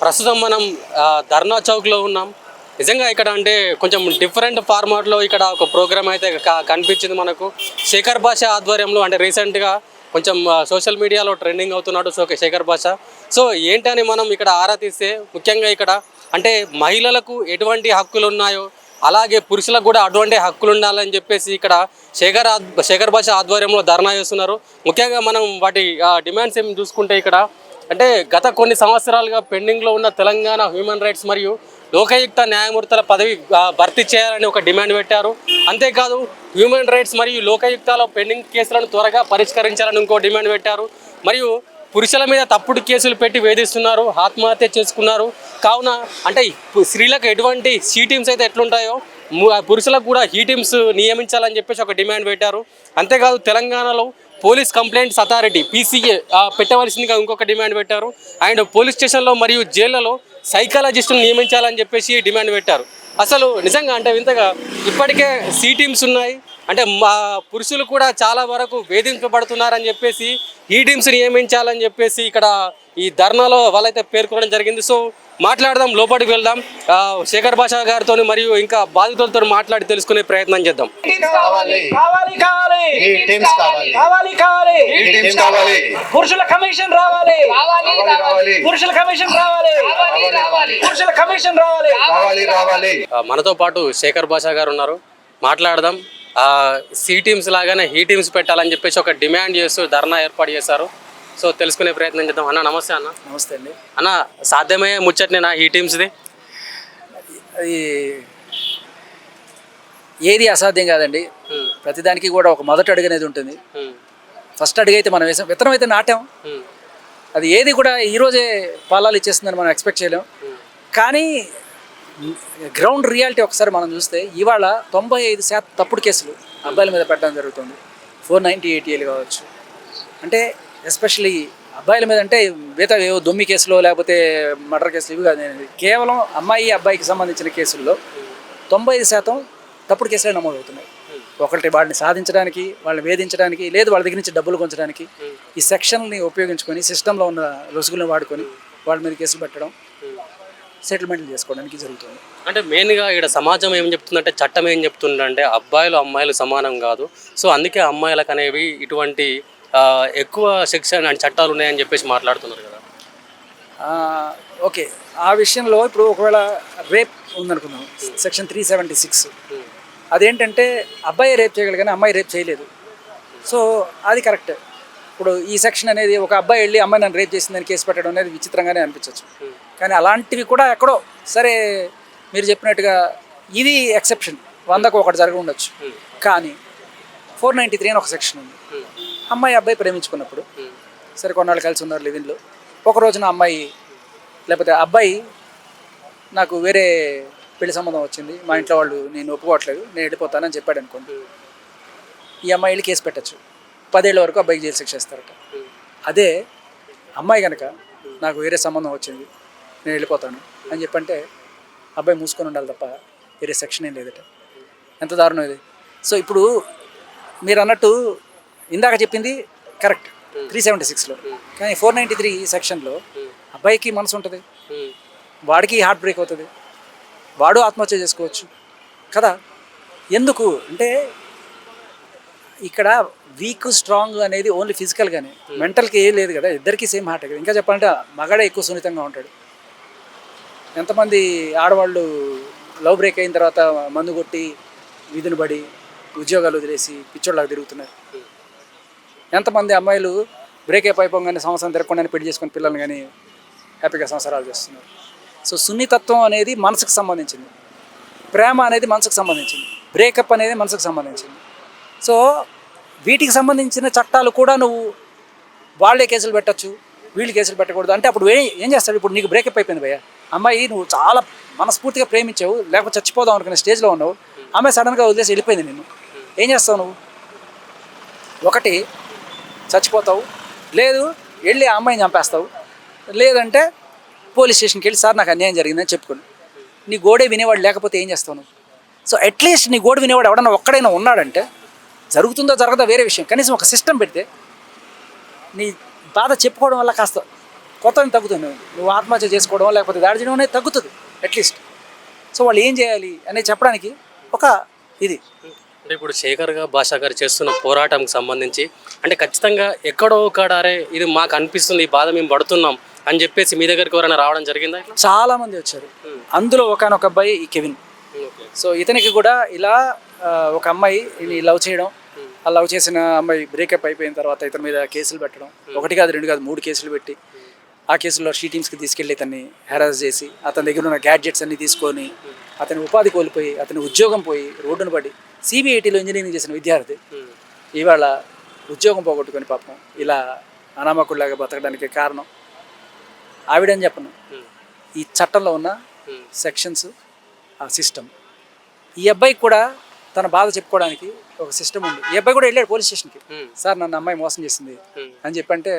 ప్రస్తుతం మనం ధర్నా చౌక్లో ఉన్నాం. నిజంగా ఇక్కడ అంటే కొంచెం డిఫరెంట్ ఫార్మాట్లో ఇక్కడ ఒక ప్రోగ్రామ్ అయితే కనిపించింది మనకు. శేఖర్ భాష ఆధ్వర్యంలో అంటే రీసెంట్గా కొంచెం సోషల్ మీడియాలో ట్రెండింగ్ అవుతున్నాడు సో శేఖర్ భాష. సో ఏంటని మనం ఇక్కడ ఆరా తీస్తే ముఖ్యంగా ఇక్కడ అంటే మహిళలకు ఎటువంటి హక్కులు ఉన్నాయో అలాగే పురుషులకు కూడా అటువంటి హక్కులు ఉండాలని చెప్పేసి ఇక్కడ శేఖర్ శేఖర్ భాష ఆధ్వర్యంలో ధర్నా చేస్తున్నారు. ముఖ్యంగా మనం వాటి డిమాండ్స్ ఏమి చూసుకుంటే ఇక్కడ అంటే గత కొన్ని సంవత్సరాలుగా పెండింగ్లో ఉన్న తెలంగాణ హ్యూమన్ రైట్స్ మరియు లోకాయుక్త న్యాయమూర్తుల పదవి భర్తీ చేయాలని ఒక డిమాండ్ పెట్టారు. అంతేకాదు హ్యూమన్ రైట్స్ మరియు లోకాయుక్తాల పెండింగ్ కేసులను త్వరగా పరిష్కరించాలని ఇంకో డిమాండ్ పెట్టారు. మరియు పురుషుల మీద తప్పుడు కేసులు పెట్టి వేధిస్తున్నారు ఆత్మహత్య చేసుకున్నారు. కావున అంటే స్త్రీలకు ఎటువంటి సీ టీమ్స్ అయితే ఎట్లుంటాయో ఆ పురుషులకు కూడా హీ టీమ్స్ నియమించాలని చెప్పేసి ఒక డిమాండ్ పెట్టారు. అంతేకాదు తెలంగాణలో పోలీస్ కంప్లైంట్స్ అథారిటీ పీసీఏ పెట్టవలసిందిగా ఇంకొక డిమాండ్ పెట్టారు. అండ్ పోలీస్ స్టేషన్లో మరియు జైళ్ళలో సైకాలజిస్టులు నియమించాలని చెప్పేసి డిమాండ్ పెట్టారు. అసలు నిజంగా అంటే వింతగా ఇప్పటికే సి టీమ్స్ ఉన్నాయి. అంటే మా పురుషులు కూడా చాలా వరకు వేధింపబడుతున్నారని చెప్పేసి ఈ టీమ్స్ నియమించాలని చెప్పేసి ఇక్కడ ఈ ధర్నాలో వాళ్ళైతే పేర్కొనడం జరిగింది. సో మాట్లాడదాం లోపలికి వెళ్దాం. ఆ, శేఖర్ భాషా గారితో మరియు ఇంకా బాధితులతో మాట్లాడి తెలుసుకునే ప్రయత్నం చేద్దాం. కావాలి. కావాలి కావాలి. ఈ టీమ్స్ కావాలి. కావాలి కావాలి. ఈ టీమ్స్ కావాలి. పురుషుల కమిషన్ రావాలి. రావాలి రావాలి. పురుషుల కమిషన్ రావాలి. రావాలి రావాలి పురుషుల కమిషన్ రావాలి. రావాలి రావాలి. ఆ, మనతో పాటు శేఖర్ భాషా గారు ఉన్నారు. మాట్లాడదాం. సి టీమ్స్ లాగానే హీ టీమ్స్ పెట్టాలని చెప్పేసి ఒక డిమాండ్ చేస్తూ ధర్నా ఏర్పాటు చేశారు. సో తెలుసుకునే ప్రయత్నం చేద్దాం. అన్న నమస్తే అన్న. నమస్తే అండి. అన్న సాధ్యమయ్యే ముచ్చట్నేనా ఈ టీమ్స్ది? అది ఏది అసాధ్యం కాదండి. ప్రతిదానికి కూడా ఒక మొదటి అడుగు అనేది ఉంటుంది. ఫస్ట్ అడుగు అయితే మనం వేసాం. విత్తనం అయితే నాటాం. అది ఏది కూడా ఈరోజే పాలాలు ఇచ్చేస్తుందని మనం ఎక్స్పెక్ట్ చేయలేం. కానీ గ్రౌండ్ రియాలిటీ ఒకసారి మనం చూస్తే ఇవాళ తొంభై ఐదు శాతం తప్పుడు కేసులు అబ్బాయిల మీద పెట్టడం జరుగుతుంది. ఫోర్ నైంటీ ఎయిటీఏలు కావచ్చు. అంటే ఎస్పెషలీ అబ్బాయిల మీద అంటే మిగతా ఏవో దొమ్మి కేసులో లేకపోతే మర్డర్ కేసులు ఇవి కాదు కేవలం అమ్మాయి అబ్బాయికి సంబంధించిన కేసుల్లో తొంభై ఐదు శాతం తప్పుడు కేసులే నమోదవుతున్నాయి. ఒకటి వాడిని సాధించడానికి వాళ్ళని వేధించడానికి లేదు వాళ్ళ దగ్గర నుంచి డబ్బులు కొంచడానికి ఈ సెక్షన్ని ఉపయోగించుకొని సిస్టంలో ఉన్న లొసుగులను వాడుకొని వాళ్ళ మీద కేసులు పెట్టడం సెటిల్మెంట్లు చేసుకోవడానికి జరుగుతుంది. అంటే మెయిన్గా ఇక్కడ సమాజం ఏం చెప్తుందంటే చట్టం ఏం చెప్తుందంటే అబ్బాయిలు అమ్మాయిలు సమానం కాదు. సో అందుకే అమ్మాయిలకు అనేవి ఇటువంటి ఎక్కువ శిక్షణ అండ్ చట్టాలు ఉన్నాయని చెప్పేసి మాట్లాడుతున్నారు కదా. ఓకే. ఆ విషయంలో ఇప్పుడు ఒకవేళ రేప్ ఉందనుకుందాం. Section three seventy six. అదేంటంటే అబ్బాయి రేప్ చేయగలరు కానీ అమ్మాయి రేప్ చేయలేదు. సో అది కరెక్ట్. ఇప్పుడు ఈ సెక్షన్ అనేది ఒక అబ్బాయి వెళ్ళి అమ్మాయి నన్ను రేప్ చేసిందని కేసు పెట్టడం అనేది విచిత్రంగానే అనిపించవచ్చు కానీ అలాంటివి కూడా ఎక్కడో సరే మీరు చెప్పినట్టుగా ఇది ఎక్సెప్షన్. వందకు ఒకటి జరిగి ఉండొచ్చు. కానీ ఫోర్ నైంటీ త్రీ అని ఒక సెక్షన్ ఉంది. అమ్మాయి అబ్బాయి ప్రేమించుకున్నప్పుడు. సరే కొన్నాళ్ళు కలిసి ఉన్నారు లివిన్లో ఒక రోజున అమ్మాయి లేకపోతే అబ్బాయి నాకు వేరే పెళ్ళి సంబంధం వచ్చింది. మా ఇంట్లో వాళ్ళు నేను ఒప్పుకోవట్లేదు నేను వెళ్ళిపోతానని చెప్పాడు అనుకోండి. ఈ అమ్మాయి వెళ్ళి కేసు పెట్టచ్చు. పదేళ్ళ వరకు అబ్బాయికి జైలు శిక్ష ఇస్తారట. అదే అమ్మాయి కనుక నాకు వేరే సంబంధం వచ్చింది నేను వెళ్ళిపోతాను అని చెప్పంటే అబ్బాయి మూసుకొని ఉండాలి తప్ప వేరే సెక్షన్ ఏం లేదట. ఎంత దారుణం ఇది. సో ఇప్పుడు మీరు అన్నట్టు ఇందాక చెప్పింది కరెక్ట్ త్రీ సెవెంటీ సిక్స్లో. కానీ ఫోర్ నైంటీ త్రీ సెక్షన్లో అబ్బాయికి మనసు ఉంటుంది. వాడికి హార్ట్ బ్రేక్ అవుతుంది. వాడు ఆత్మహత్య చేసుకోవచ్చు. కదా? ఎందుకు? అంటే ఇక్కడ వీక్ స్ట్రాంగ్ అనేది ఓన్లీ ఫిజికల్గానే మెంటల్కి ఏం లేదు కదా? ఇద్దరికి సేమ్ హార్ట్ ఇంకా చెప్పాలంటే మగాడే ఎక్కువ సున్నితంగా ఉంటాడు. ఎంతమంది ఆడవాళ్ళు లవ్ బ్రేక్ అయిన తర్వాత మందు కొట్టి వీధిని పడి ఉద్యోగాలు వదిలేసి పిచ్చోళ్ళగా తిరుగుతున్నారు. ఎంతమంది అమ్మాయిలు బ్రేకప్ అయిపోగానే సంవత్సరం తిరగకుండానే పెళ్ళి చేసుకుని పిల్లల్ని కానీ హ్యాపీగా సంసారాలు చేస్తున్నారు. సో సున్నితత్వం అనేది మనసుకు సంబంధించింది. ప్రేమ అనేది మనసుకు సంబంధించింది. బ్రేకప్ అనేది మనసుకు సంబంధించింది. సో వీటికి సంబంధించిన చట్టాలు కూడా నువ్వు వాళ్ళే కేసులు పెట్టచ్చు వీళ్ళు కేసులు పెట్టకూడదు. అంటే అప్పుడు ఏం చేస్తాడు? ఇప్పుడు నీకు బ్రేకప్ అయిపోయింది భయ్య. అమ్మాయి నువ్వు చాలా మనస్ఫూర్తిగా ప్రేమించావు లేకపోతే చచ్చిపోదాం అనుకునే స్టేజ్లో ఉన్నావు. అమ్మాయి సడన్గా వదిలేసి వెళ్ళిపోయింది నిన్ను. ఏం చేస్తావు నువ్వు? ఒకటి చచ్చిపోతావు. లేదు వెళ్ళి ఆ అమ్మాయిని చంపేస్తావు. లేదంటే పోలీస్ స్టేషన్కి వెళ్ళి సార్ నాకు అన్యాయం జరిగిందని చెప్పుకోండి నీ గోడే వినేవాడు లేకపోతే ఏం చేస్తావు నువ్వు? సో అట్లీస్ట్ నీ గోడు వినేవాడు ఎవడన్నా ఒక్కడైనా ఉన్నాడంటే జరుగుతుందో జరగదో వేరే విషయం. కనీసం ఒక సిస్టమ్ పెడితే నీ బాధ చెప్పుకోవడం వల్ల కాస్త కొత్త తగ్గుతుంది. నువ్వు ఆత్మహత్య చేసుకోవడం లేకపోతే దాడి చేయడం అనేది తగ్గుతుంది అట్లీస్ట్ సో వాళ్ళు ఏం చేయాలి అనేది చెప్పడానికి ఒక ఇది. అంటే ఇప్పుడు శేఖర్ గారు భాషా గారు చేస్తున్న పోరాటంకి సంబంధించి అంటే ఖచ్చితంగా ఎక్కడో ఒకడ అరే ఇది మాకు అనిపిస్తుంది ఈ బాధ మేము పడుతున్నాం అని చెప్పేసి మీ దగ్గరికి ఎవరైనా రావడం జరిగిందా చాలా మంది వచ్చారు. అందులో ఒకనొక అబ్బాయి ఈ కెవిన్. సో ఇతనికి కూడా ఇలా ఒక అమ్మాయి లవ్ చేయడం ఆ లవ్ చేసిన అమ్మాయి బ్రేకప్ అయిపోయిన తర్వాత ఇతని మీద కేసులు పెట్టడం ఒకటి కాదు రెండు కాదు మూడు కేసులు పెట్టి ఆ కేసులో షీటింగ్స్కి తీసుకెళ్ళి ఇతన్ని హెరాస్ చేసి అతని దగ్గర ఉన్న గ్యాడ్జెట్స్ అన్ని తీసుకొని అతని ఉపాధి కోల్పోయి అతని ఉద్యోగం పోయి రోడ్డున పడి సిబిఐటీలో ఇంజనీరింగ్ చేసిన విద్యార్థి ఇవాళ ఉద్యోగం పోగొట్టుకొని పాపం ఇలా అనామకుల్లాగా బతకడానికి కారణం ఆవిడని చెప్పను. ఈ చట్టంలో ఉన్న సెక్షన్స్ ఆ సిస్టమ్. ఈ అబ్బాయికి కూడా తన బాధ చెప్పుకోవడానికి ఒక సిస్టమ్ ఉంది. ఈ అబ్బాయి కూడా వెళ్ళాడు పోలీస్ స్టేషన్కి. సార్ నన్ను అమ్మాయి మోసం చేసింది అని చెప్పంటే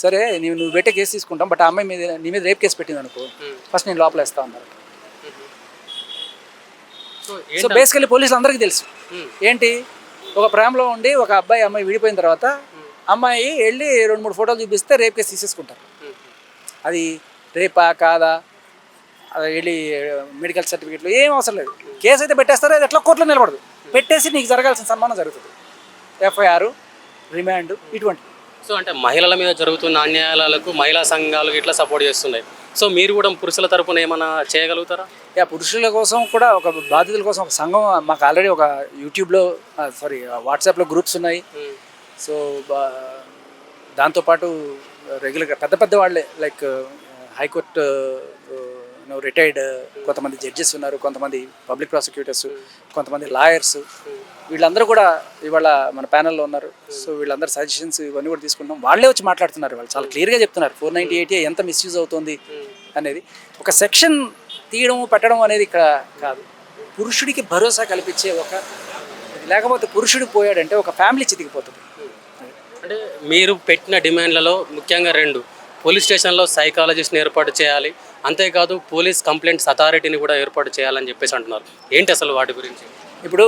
సరే నీవు నువ్వు పెట్టే కేసు తీసుకుంటాం బట్ ఆ అమ్మాయి మీద నీ మీద రేప్ కేసు పెట్టింది అనుకో ఫస్ట్ నేను లోపల వేస్తా అన్నారు. సో బేసికలీ పోలీసులు అందరికీ తెలుసు. ఏంటి? ఒక ప్రేమలో ఉండి ఒక అబ్బాయి అమ్మాయి విడిపోయిన తర్వాత అమ్మాయి వెళ్ళి రెండు మూడు ఫోటోలు చూపిస్తే రేప్ కేసు తీసేసుకుంటారు. అది రేపా కాదా? అది వెళ్ళి మెడికల్ సర్టిఫికేట్లు ఏం అవసరం లేదు. కేసు అయితే పెట్టేస్తారో అది ఎట్లా కోర్టులో నిలబడదు. పెట్టేసి నీకు జరగాల్సిన సన్మానం జరుగుతుంది. ఎఫ్ఐఆర్ రిమాండ్ ఇటువంటి. సో అంటే మహిళల మీద జరుగుతున్న అన్యాయాలకు మహిళా సంఘాలు ఇట్లా సపోర్ట్ చేస్తున్నాయి. సో మీరు కూడా పురుషుల తరపున ఏమైనా చేయగలుగుతారా? యా పురుషుల కోసం కూడా ఒక బాధితుల కోసం ఒక సంఘం మాకు ఆల్రెడీ ఒక యూట్యూబ్లో సారీ వాట్సాప్లో గ్రూప్స్ ఉన్నాయి. సో బా- దాంతోపాటు రెగ్యులర్గా పెద్ద పెద్ద వాళ్ళే లైక్ హైకోర్టు రిటైర్డ్ కొంతమంది జడ్జెస్ ఉన్నారు కొంతమంది పబ్లిక్ ప్రాసిక్యూటర్స్ కొంతమంది లాయర్స్ వీళ్ళందరూ కూడా ఇవాళ మన ప్యానల్లో ఉన్నారు. సో వీళ్ళందరూ సజెషన్స్ ఇవన్నీ కూడా తీసుకుంటాం వాళ్ళే వచ్చి మాట్లాడుతున్నారు వాళ్ళు చాలా క్లియర్గా చెప్తున్నారు. ఫోర్ నైంటీ ఎయిటీ ఎంత మిస్యూజ్ అవుతుంది అనేది. ఒక సెక్షన్ తీయడం పెట్టడం అనేది ఇక్కడ కాదు. పురుషుడికి భరోసా కల్పించే ఒక లేకపోతే పురుషుడు పోయాడంటే ఒక ఫ్యామిలీ చితికిపోతుంది. అంటే మీరు పెట్టిన డిమాండ్లలో ముఖ్యంగా రెండు. పోలీస్ స్టేషన్లో సైకాలజిస్ట్ని ఏర్పాటు చేయాలి. అంతేకాదు పోలీస్ కంప్లైంట్స్ అథారిటీని కూడా ఏర్పాటు చేయాలని చెప్పేసి అంటున్నారు. ఏంటి అసలు వాటి గురించి? ఇప్పుడు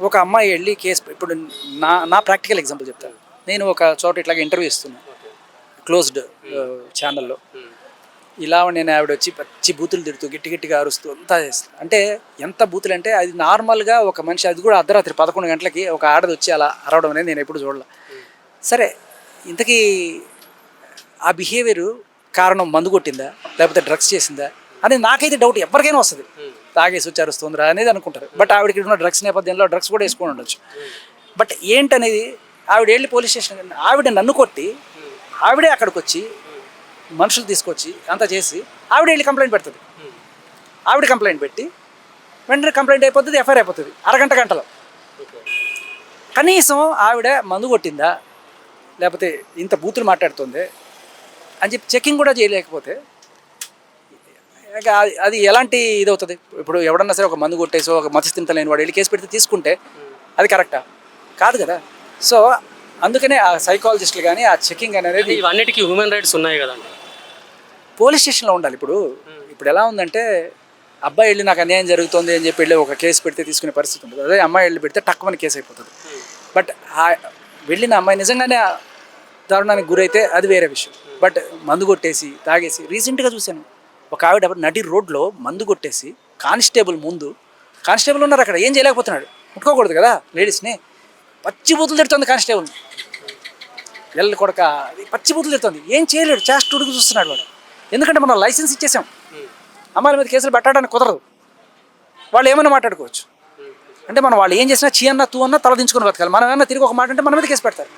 ఒక అమ్మాయి వెళ్ళి కేసు ఇప్పుడు నా నా ప్రాక్టికల్ ఎగ్జాంపుల్ చెప్తాను నేను ఒక చోట ఇట్లాగ ఇంటర్వ్యూ ఇస్తున్నాను క్లోజ్డ్ ఛానల్లో. ఇలా నేను ఆవిడ వచ్చి పచ్చి బూతులు తిడుతూ గట్టి గట్టిగా అరుస్తూ అంతా చేస్తాను అంటే ఎంత బూతులు అంటే అది నార్మల్గా ఒక మనిషి అది కూడా అర్ధరాత్రి పదకొండు గంటలకి ఒక ఆడది వచ్చి అలా అరవడం అనేది నేను ఎప్పుడు చూడలే. సరే ఇంతకీ ఆ బిహేవియర్ కారణం మందు కొట్టిందా లేకపోతే డ్రగ్స్ చేసిందా అనేది నాకైతే డౌట్ ఎవరికైనా వస్తుంది. తాగేసి వచ్చి అరుస్తుందిరా అనేది అనుకుంటారు. బట్ ఆవిడకి ఉన్న డ్రగ్స్ నేపథ్యంలో డ్రగ్స్ కూడా వేసుకొని ఉండొచ్చు. బట్ ఏంటనేది ఆవిడ వెళ్ళి పోలీస్ స్టేషన్ ఆవిడ నన్ను కొట్టి ఆవిడే అక్కడికి వచ్చి మనుషులు తీసుకొచ్చి అంతా చేసి ఆవిడ వెళ్ళి కంప్లైంట్ పెడుతుంది. ఆవిడ కంప్లైంట్ పెట్టి వెంటనే కంప్లైంట్ అయిపోతుంది ఎఫ్ఐఆర్ అయిపోతుంది అరగంట గంటలో. కనీసం ఆవిడ మందు కొట్టిందా లేకపోతే ఇంత బూతులు మాట్లాడుతుంది అని చెప్పి చెకింగ్ కూడా చేయలేకపోతే అది- ఎలాంటి ఇది అవుతుంది ఇప్పుడు ఎవడన్నా సరే ఒక మందు కొట్టేసో ఒక మత్స్యస్థింత లేని వాడు వెళ్ళి కేసు పెడితే తీసుకుంటే అది కరెక్టా? కాదు కదా. సో అందుకనే ఆ సైకాలజిస్టులు కానీ ఆ చెకింగ్ అనేది ఇవన్నిటికీ హ్యూమన్ రైట్స్ ఉన్నాయి కదండి. పోలీస్ స్టేషన్లో ఉండాలి. ఇప్పుడు ఇప్పుడు ఎలా ఉందంటే అబ్బాయి వెళ్ళి నాకు అన్యాయం జరుగుతుంది అని చెప్పి వెళ్ళి ఒక కేసు పెడితే తీసుకునే పరిస్థితి ఉంటుంది. అదే అమ్మాయి వెళ్ళి పెడితే టక్కుమని కేసు అయిపోతుంది. బట్ ఆ వెళ్ళిన అమ్మాయి నిజంగానే దారుణానికి గురైతే అది వేరే విషయం. బట్ మందు కొట్టేసి తాగేసి రీసెంట్గా చూశాను. ఒక ఆవిడ నడి రోడ్లో మందు కొట్టేసి కానిస్టేబుల్ ముందు కానిస్టేబుల్ ఉన్నారు అక్కడ ఏం చేయలేకపోతున్నాడు? ముట్టుకోకూడదు కదా లేడీస్ని? పచ్చి బూతులు తిడుతుంది కానిస్టేబుల్. ఎల్లు కొడక అది పచ్చి బూతులు తిడుతుంది. ఏం చేయలేడు చేస్ట్ ఉడుకు చూస్తున్నాడు వాడు. ఎందుకంటే మనం లైసెన్స్ ఇచ్చేసాం. అమ్మాయిల మీద కేసులు పెట్టడానికి కుదరదు. వాళ్ళు ఏమైనా మాట్లాడుకోవచ్చు. అంటే మనం వాళ్ళు ఏం చేసినా చీ అన్నా తూ అన్నా తల దించుకొని బతకాలి. మనం ఏమన్నా తిరిగి ఒక మాట అంటే మన మీద కేసు పెడతారు.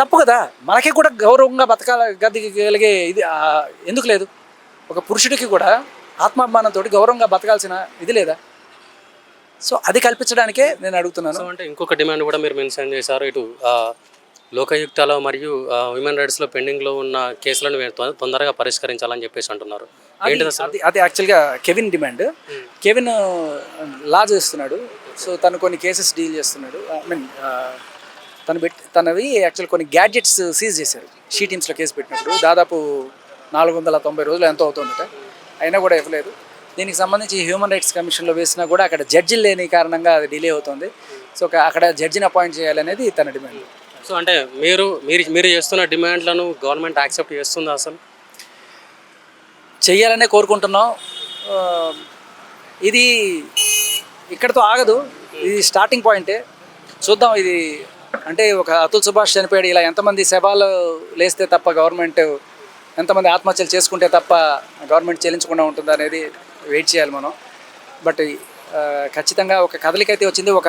తప్పు కదా. మనకే కూడా గౌరవంగా బతకాలగలిగే ఇది ఎందుకు లేదు? ఒక పురుషుడికి కూడా ఆత్మాభిమానంతో గౌరవంగా బతకాల్సిన ఇది లేదా? సో అది కల్పించడానికే నేను అడుగుతున్నాను. అంటే ఇంకొక డిమాండ్ కూడా మీరు మెన్షన్ చేశారు. ఇటు లోకయుక్తలో మరియు హ్యూమన్ రైట్స్లో పెండింగ్లో ఉన్న కేసులను తొందరగా పరిష్కరించాలని చెప్పేసి అంటున్నారు. అది అది యాక్చువల్గా కెవిన్ డిమాండ్ కెవిన్ లా చేస్తున్నాడు. సో తను కొన్ని కేసెస్ డీల్ చేస్తున్నాడు. ఐ మీన్ తను పెట్టి తనవి యాక్చువల్ కొన్ని గ్యాడ్జెట్స్ సీజ్ చేశారు. షీ టీమ్స్లో కేసు పెట్టినప్పుడు. దాదాపు నాలుగు వందల తొంభై రోజులు ఎంతో అవుతుందట. అయినా కూడా ఇవ్వలేదు. దీనికి సంబంధించి హ్యూమన్ రైట్స్ కమిషన్లో వేసినా కూడా అక్కడ జడ్జిలు లేని కారణంగా అది డిలే అవుతుంది. సో అక్కడ జడ్జిని అపాయింట్ చేయాలనేది తన డిమాండ్. సో అంటే మీరు మీరు మీరు చేస్తున్న డిమాండ్లను గవర్నమెంట్ యాక్సెప్ట్ చేస్తుందా అసలు? చెయ్యాలనే కోరుకుంటున్నాం. ఇది ఇక్కడతో ఆగదు. ఇది స్టార్టింగ్ పాయింటే. చూద్దాం ఇది అంటే ఒక అతుల్ సుభాష్ చనిపోయాడు. ఇలా ఎంతమంది శవాలు లేస్తే తప్ప గవర్నమెంట్ ఎంతమంది ఆత్మహత్యలు చేసుకుంటే తప్ప గవర్నమెంట్ చెల్లించకుండా ఉంటుందా అనేది వెయిట్ చేయాలి మనం. బట్ ఖచ్చితంగా ఒక కదలికైతే వచ్చింది. ఒక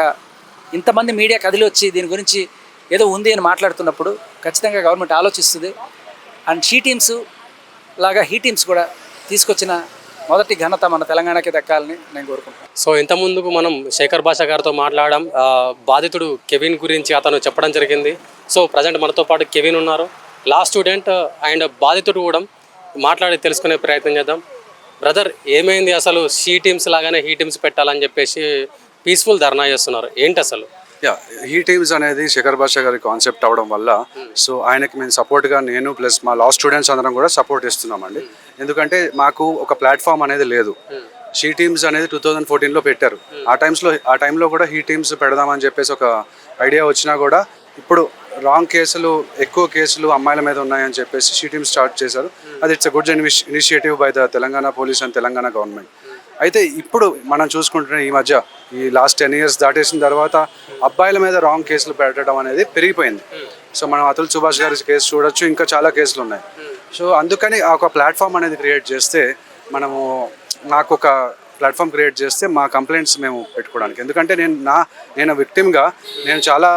ఇంతమంది మీడియా కదిలి వచ్చి దీని గురించి ఏదో ఉంది అని మాట్లాడుతున్నప్పుడు ఖచ్చితంగా గవర్నమెంట్ ఆలోచిస్తుంది. అండ్ షీ టీమ్స్ లాగా హీ టీమ్స్ కూడా తీసుకొచ్చిన మొదటి ఘనత మన తెలంగాణకి దక్కాలని నేను కోరుకుంటున్నాను. సో ఇంత ముందుకు మనం శేఖర్ భాష గారితో మాట్లాడడం బాధితుడు కెవిన్ గురించి అతను చెప్పడం జరిగింది. సో ప్రజెంట్ మనతో పాటు కెవిన్ ఉన్నారు. లా స్టూడెంట్ అండ్ బాధితుడు కూడా మాట్లాడి తెలుసుకునే ప్రయత్నం చేద్దాం. బ్రదర్ ఏమైంది అసలు? షీ టీమ్స్ లాగానే హీ టీమ్స్ పెట్టాలని చెప్పేసి పీస్ఫుల్ ధర్నా చేస్తున్నారు. ఏంటి అసలు? యా హీ టీమ్స్ అనేది శేఖర్ భాష గారి కాన్సెప్ట్ అవడం వల్ల సో ఆయనకి మేము సపోర్ట్గా నేను ప్లస్ మా లా స్టూడెంట్స్ అందరం కూడా సపోర్ట్ ఇస్తున్నామండి ఎందుకంటే మాకు ఒక ప్లాట్ఫామ్ అనేది లేదు. షీ టీమ్స్ అనేది టూ థౌజండ్ ఫోర్టీన్లో పెట్టారు. ఆ టైమ్స్లో ఆ టైంలో కూడా హీ టీమ్స్ పెడదామని చెప్పేసి ఒక ఐడియా వచ్చినా కూడా ఇప్పుడు రాంగ్ కేసులు ఎక్కువ కేసులు అమ్మాయిల మీద ఉన్నాయని చెప్పేసి షూటింగ్ స్టార్ట్ చేశారు. అది it's good initiative by the Telangana police and Telangana government. అయితే ఇప్పుడు మనం చూసుకుంటున్న ఈ మధ్య ఈ లాస్ట్ టెన్ ఇయర్స్ దాటేసిన తర్వాత అబ్బాయిల మీద రాంగ్ కేసులు పెట్టడం అనేది పెరిగిపోయింది. సో మనం అతుల్ సుభాష్ గారి కేసు చూడొచ్చు ఇంకా చాలా కేసులు ఉన్నాయి. సో అందుకని ఆ ఒక ప్లాట్ఫామ్ అనేది క్రియేట్ చేస్తే మనము నాకు ఒక ప్లాట్ఫామ్ క్రియేట్ చేస్తే మా కంప్లైంట్స్ మేము పెట్టుకోవడానికి. ఎందుకంటే నేను నా నేను విక్టిమ్గా నేను చాలా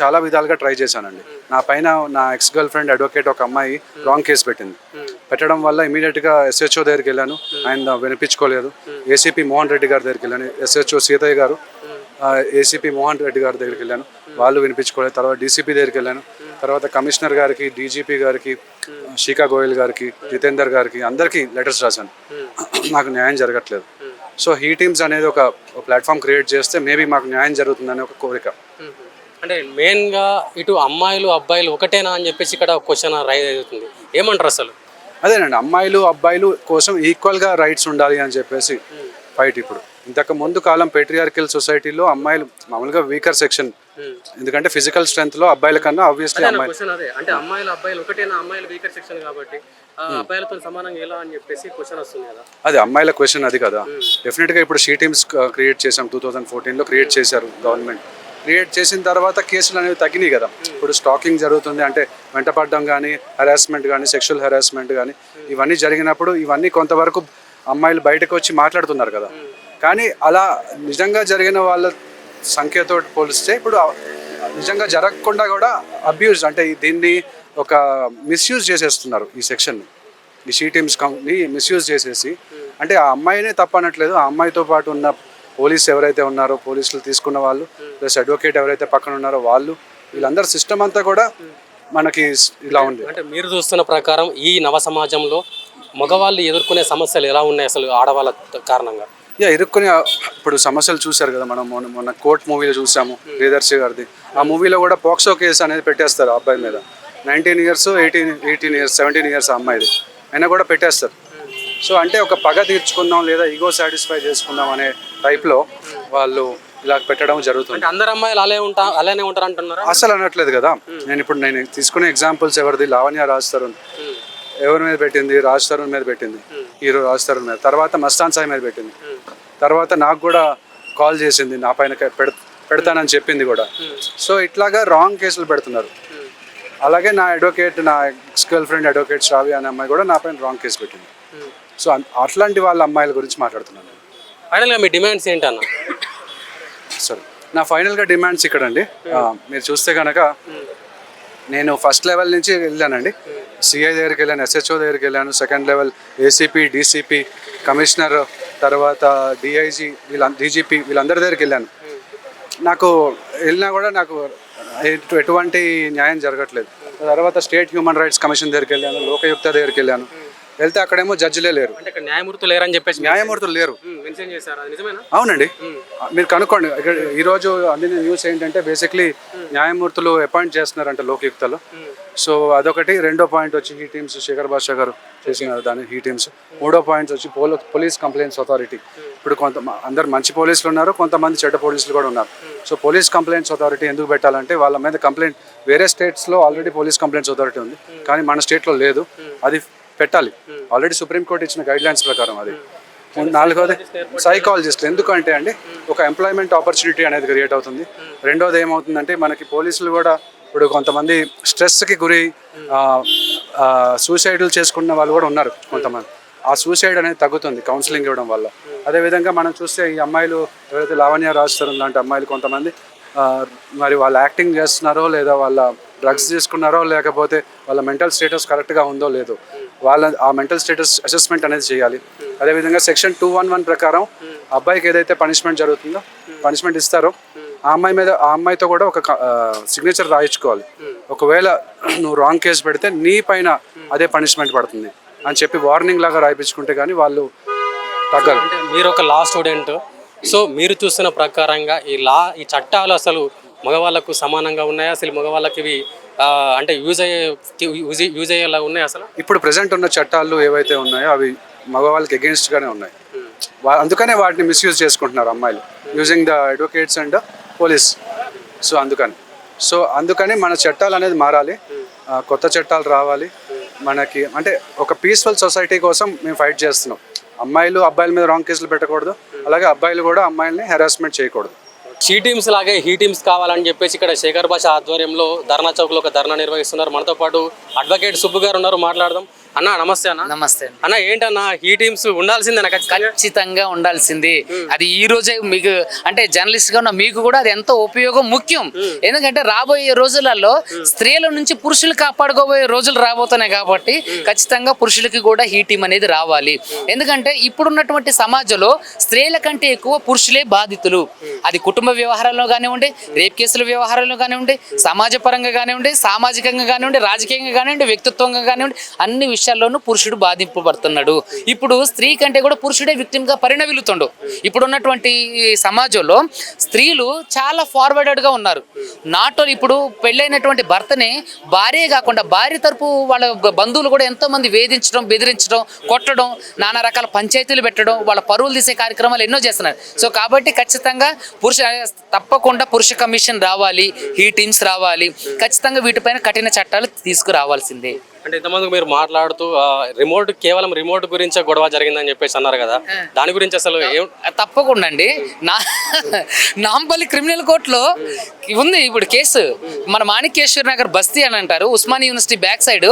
చాలా విధాలుగా ట్రై చేశానండి. నా పైన నా ఎక్స్ గర్ల్ ఫ్రెండ్ అడ్వకేట్ ఒక అమ్మాయి రాంగ్ కేసు పెట్టింది. పెట్టడం వల్ల ఇమీడియట్గా ఎస్హెచ్ఓ దగ్గరికి వెళ్ళాను. ఆయన వినిపించుకోలేదు. ఏసీపీ మోహన్ రెడ్డి గారి దగ్గరికి వెళ్ళాను. ఎస్హెచ్ఓ సీతయ్య గారు ఏసీపీ మోహన్ రెడ్డి గారి దగ్గరికి వెళ్ళాను. వాళ్ళు వినిపించుకోలేదు. తర్వాత డీసీపీ దగ్గరికి వెళ్ళాను. తర్వాత కమిషనర్ గారికి డీజీపీ గారికి షీకా గోయల్ గారికి జితేందర్ గారికి అందరికీ లెటర్స్ రాశాను. నాకు న్యాయం జరగట్లేదు. సో హీ టీమ్స్ అనేది ఒక ప్లాట్ఫామ్ క్రియేట్ చేస్తే మేబీ మాకు న్యాయం జరుగుతుందనే ఒక కోరిక. అంటే మెయిన్గా ఇటు అమ్మాయిలు అబ్బాయిలు ఒకటేనా అని చెప్పేసి ఇక్కడ క్వశ్చన్ రైజ్ అవుతుంది. ఏమంటారు అసలు? అదేనండి అమ్మాయిలు అబ్బాయిలు కోసం ఈక్వల్గా రైట్స్ ఉండాలి అని చెప్పేసి ఫైట్ ఇప్పుడు. ఇంతకు ముందు కాలం పెట్రియార్కల్ సొసైటీలో అమ్మాయిలు మామూలుగా వీకర్ సెక్షన్. ఎందుకంటే ఫిజికల్ స్ట్రెంగ్త్లో అబ్బాయిల కన్నా ఆబ్వియస్లీ అమ్మాయి క్వశ్చన్ అదే. అంటే అమ్మాయిలు అబ్బాయిలు ఒకటేనా? అమ్మాయిలు వీకర్ సెక్షన్ కాబట్టి. అబ్బాయిలతో సమానంగా ఎలా అని చెప్పేసి క్వశ్చన్ వస్తుంది కదా. అది అమ్మాయిల క్వశ్చన్ అది కదా. డెఫినెట్గా ఇప్పుడు షీ టీమ్స్ క్రియేట్ చేసాం టూ థౌజండ్ ఫోర్టీన్లో క్రియేట్ చేశారు గవర్నమెంట్ క్రియేట్ చేసిన తర్వాత కేసులు అనేవి తగ్గినాయి కదా. ఇప్పుడు స్టాకింగ్ జరుగుతుంది అంటే వెంటపడడం కానీ హెరాస్మెంట్ కానీ సెక్షువల్ హెరాస్మెంట్ కానీ ఇవన్నీ జరిగినప్పుడు ఇవన్నీ కొంతవరకు అమ్మాయిలు బయటకు వచ్చి మాట్లాడుతున్నారు కదా. కానీ అలా నిజంగా జరిగిన వాళ్ళ సంఖ్యతో పోలిస్తే ఇప్పుడు నిజంగా జరగకుండా కూడా అబ్యూజ్ అంటే దీన్ని ఒక మిస్యూజ్ చేసేస్తున్నారు ఈ సెక్షన్ ఈ షీ టీమ్స్ని మిస్యూజ్ చేసేసి. అంటే ఆ అమ్మాయినే తప్పు అనట్లేదు ఆ అమ్మాయితో పాటు ఉన్న పోలీస్ ఎవరైతే ఉన్నారో పోలీసులు తీసుకున్న వాళ్ళు ప్లస్ అడ్వకేట్ ఎవరైతే పక్కన ఉన్నారో వాళ్ళు వీళ్ళందరూ సిస్టమ్ అంతా కూడా మనకి ఇలా ఉంది. అంటే మీరు చూస్తున్న ప్రకారం ఈ నవ సమాజంలో మగవాళ్ళు ఎదుర్కొనే సమస్యలు ఎలా ఉన్నాయి అసలు ఆడవాళ్ళ కారణంగా? యా ఇరుక్కుని ఆ- ఇప్పుడు సమస్యలు చూశారు కదా మనం మొన్న మొన్న కోర్ట్ మూవీలో చూసాము ప్రియదర్శి గారిది. ఆ మూవీలో కూడా పోక్సో కేసు అనేది పెట్టేస్తారు ఆ అబ్బాయి మీద. Nineteen years eighteen eighteen years seventeen years అమ్మాయిది. అయినా కూడా పెట్టేస్తారు. సో అంటే ఒక పగ తీర్చుకుందాం లేదా ఈగో సాటిస్ఫై చేసుకుందాం అనే టైప్లో వాళ్ళు ఇలా పెట్టడం జరుగుతుంది. అందరు అమ్మాయిలు అలానే ఉంటా అలానే ఉంటారు అంటున్నారా అసలు అనట్లేదు కదా. నేను ఇప్పుడు నేను తీసుకునే ఎగ్జాంపుల్స్ ఎవరిది? లావణ్య రాజ్ తరుణ్. ఎవరి మీద పెట్టింది? రాజ్ తరుణ్ మీద పెట్టింది. హీరో రాజ్ తరుణ్ మీద. తర్వాత మస్తాన్ సాయి మీద పెట్టింది. తర్వాత నాకు కూడా కాల్ చేసింది నా పైన పెడతానని చెప్పింది కూడా. సో ఇట్లాగా రాంగ్ కేసులు పెడుతున్నారు. అలాగే నా అడ్వకేట్ నా ex girlfriend advocate Shravya అనే అమ్మాయి కూడా నా పైన రాంగ్ కేసు పెట్టింది. సో అన్- అట్లాంటి వాళ్ళ అమ్మాయిల గురించి మాట్లాడుతున్నాను నేను. ఫైనల్గా మీ డిమాండ్స్ ఏంటన్న? సరే నా ఫైనల్గా డిమాండ్స్ ఇక్కడ అండి మీరు చూస్తే కనుక నేను ఫస్ట్ లెవెల్ నుంచి వెళ్ళానండి. సిఐ దగ్గరికి వెళ్ళాను ఎస్హెచ్ఓ దగ్గరికి వెళ్ళాను second level ACP DCP commissioner తర్వాత డిఐజీ వీళ్ళ డీజీపీ వీళ్ళందరి దగ్గరికి వెళ్ళాను. నాకు వెళ్ళినా కూడా నాకు ఎటు- ఎటువంటి న్యాయం జరగట్లేదు. తర్వాత స్టేట్ హ్యూమన్ రైట్స్ కమిషన్ దగ్గరికి వెళ్ళాను లోకయుక్త దగ్గరికి వెళ్ళాను. వెళ్తే అక్కడేమో జడ్జిలే లేరు. అంటే ఇక్కడ న్యాయమూర్తులు లేరని చెప్పేసి న్యాయమూర్తులు లేరు. మెన్షన్ చేశారు. అది నిజమేనా? అవునండి. మీరు కనుక్కోండి. ఇక్కడ ఈరోజు అందిన న్యూస్ ఏంటంటే బేసిక్లీ న్యాయమూర్తులు అపాయింట్ చేస్తున్నారంట లోకయుక్తలో. సో అదొకటి. రెండో పాయింట్ వచ్చి ఈ టీమ్స్ శేఖర్ భాషా గారు. చేసిన దాని హీ టీమ్స్. మూడో పాయింట్స్ వచ్చి పోలో పోలీస్ కంప్లైంట్స్ అథారిటీ. ఇప్పుడు కొంత అందరు మంచి పోలీసులు ఉన్నారు కొంతమంది చెడ్డ పోలీసులు కూడా ఉన్నారు. సో పోలీస్ కంప్లైంట్స్ అథారిటీ ఎందుకు పెట్టాలంటే వాళ్ళ మీద కంప్లైంట్ వేరే స్టేట్స్లో ఆల్రెడీ పోలీస్ కంప్లైంట్స్ అథారిటీ ఉంది. కానీ మన స్టేట్లో లేదు. అది పెట్టాలి. ఆల్రెడీ సుప్రీంకోర్టు ఇచ్చిన గైడ్ లైన్స్ ప్రకారం అది. నాలుగోది సైకాలజిస్ట్ ఎందుకంటే అండి ఒక ఎంప్లాయ్మెంట్ ఆపర్చునిటీ అనేది క్రియేట్ అవుతుంది. రెండోది ఏమవుతుందంటే మనకి పోలీసులు కూడా ఇప్పుడు కొంతమంది స్ట్రెస్కి గురి సూసైడ్లు చేసుకున్న వాళ్ళు కూడా ఉన్నారు కొంతమంది. ఆ సూసైడ్ అనేది తగ్గుతుంది కౌన్సిలింగ్ ఇవ్వడం వల్ల. అదేవిధంగా మనం చూస్తే ఈ అమ్మాయిలు ఎవరైతే లావణ్య రాస్తారు లాంటి అమ్మాయిలు కొంతమంది మరి వాళ్ళు యాక్టింగ్ చేస్తున్నారో లేదా వాళ్ళ డ్రగ్స్ తీసుకున్నారో లేకపోతే వాళ్ళ మెంటల్ స్టేటస్ కరెక్ట్గా ఉందో లేదో వాళ్ళ ఆ మెంటల్ స్టేటస్ అసెస్మెంట్ అనేది చేయాలి. అదేవిధంగా సెక్షన్ టూ వన్ వన్ ప్రకారం అబ్బాయికి ఏదైతే పనిష్మెంట్ జరుగుతుందో పనిష్మెంట్ ఇస్తారో ఆ అమ్మాయి మీద ఆ అమ్మాయితో కూడా ఒక సిగ్నేచర్ రాయించుకోవాలి. ఒకవేళ నువ్వు రాంగ్ కేసు పెడితే నీ పైన అదే పనిష్మెంట్ పడుతుంది అని చెప్పి వార్నింగ్ లాగా రాయించుకుంటే కానీ వాళ్ళు తగ్గరు. మీరు ఒక లా స్టూడెంట్ సో మీరు చూస్తున్న ప్రకారంగా ఈ లా ఈ చట్టాలు అసలు మగవాళ్ళకు సమానంగా ఉన్నాయా? అసలు మగవాళ్ళకి ఇవి అంటే యూజ్ అయ్యే యూజ్ యూజ్ అయ్యేలా ఉన్నాయి అసలు? ఇప్పుడు ప్రజెంట్ ఉన్న చట్టాలు ఏవైతే ఉన్నాయో అవి మగవాళ్ళకి against గానే ఉన్నాయి. వా- అందుకనే వాటిని మిస్యూజ్ చేసుకుంటున్నారు అమ్మాయిలు. Using the advocates and police. So అందుకని. సో అందుకని మన చట్టాలు అనేది మారాలి. కొత్త చట్టాలు రావాలి. మనకి అంటే ఒక పీస్ఫుల్ సొసైటీ కోసం మేము ఫైట్ చేస్తున్నాం. అమ్మాయిలు అబ్బాయిల మీద రాంగ్ కేసులు పెట్టకూడదు. అలాగే అబ్బాయిలు కూడా అమ్మాయిల్ని హెరాస్మెంట్ చేయకూడదు. షీ టీమ్స్ లాగే హీ టీమ్స్ కావాలని చెప్పేసి ఇక్కడ శేఖర్ భాష ఆధ్వర్యంలో ధర్నా చౌక్లో ఒక ధర్నా నిర్వహిస్తున్నారు. మనతో పాటు అడ్వకేట్ సుబ్బు గారు ఉన్నారు మాట్లాడదాం. అన్న నమస్తే అన్న. నమస్తే. అన్న ఏంటన్నా హీ టీమ్స్ ఉండాల్సిందేనా ఖచ్చితంగా? ఖచ్చితంగా ఉండాల్సింది. అది ఈ రోజే మీకు అంటే జర్నలిస్ట్గా ఉన్న మీకు కూడా అది ఎంతో ఉపయోగం ముఖ్యం. ఎందుకంటే రాబోయే రోజులలో స్త్రీల నుంచి పురుషులు కాపాడుకోబోయే రోజులు రాబోతున్నాయి కాబట్టి ఖచ్చితంగా పురుషులకి కూడా ఈ టీం అనేది రావాలి. ఎందుకంటే ఇప్పుడున్నటువంటి సమాజంలో స్త్రీల కంటే ఎక్కువ పురుషులే బాధితులు. అది కుటుంబ వ్యవహారంలో కానివ్వండి రేప్ కేసుల వ్యవహారంలో కానివ్వండి సమాజ పరంగా కానివ్వండి సామాజికంగా కానివ్వండి రాజకీయంగా కానివ్వండి వ్యక్తిత్వంగా కానివ్వండి అన్ని విషయాల్లోనూ పురుషుడు బాధింపబడుతున్నాడు. ఇప్పుడు స్త్రీ కంటే కూడా పురుషుడే విక్టిమ్గా పరిణమిలుతుండు ఇప్పుడు ఉన్నటువంటి సమాజంలో స్త్రీలు చాలా ఫార్వర్డెడ్గా ఉన్నారు. నాట్ ఇప్పుడు పెళ్ళైనటువంటి భర్తని భార్య కాకుండా భార్య తరపు వాళ్ళ బంధువులు కూడా ఎంతో మంది వేధించడం బెదిరించడం కొట్టడం నానా రకాల పంచాయతీలు పెట్టడం వాళ్ళ పరువులు తీసే కార్యక్రమాలు ఎన్నో చేస్తున్నారు. సో కాబట్టి ఖచ్చితంగా పురుష తప్పకుండా పురుష కమిషన్ రావాలి ఈ టీమ్స్ రావాలి ఖచ్చితంగా వీటిపైన కఠిన చట్టాలు తీసుకురావాల్సిందే. అంటే ఇంతమంది మీరు మాట్లాడుతూ రిమోట్ కేవలం రిమోట్ గురించే గొడవ జరిగిందని చెప్పేసి అన్నారు కదా. దాని గురించి అసలు ఏం తప్పకుండా అండి. నా నాంపల్లి క్రిమినల్ కోర్టులో ఉంది ఇప్పుడు కేసు. మన మాణిక్యేశ్వర నగర్ బస్తీ అని అంటారు. Osmania University back side.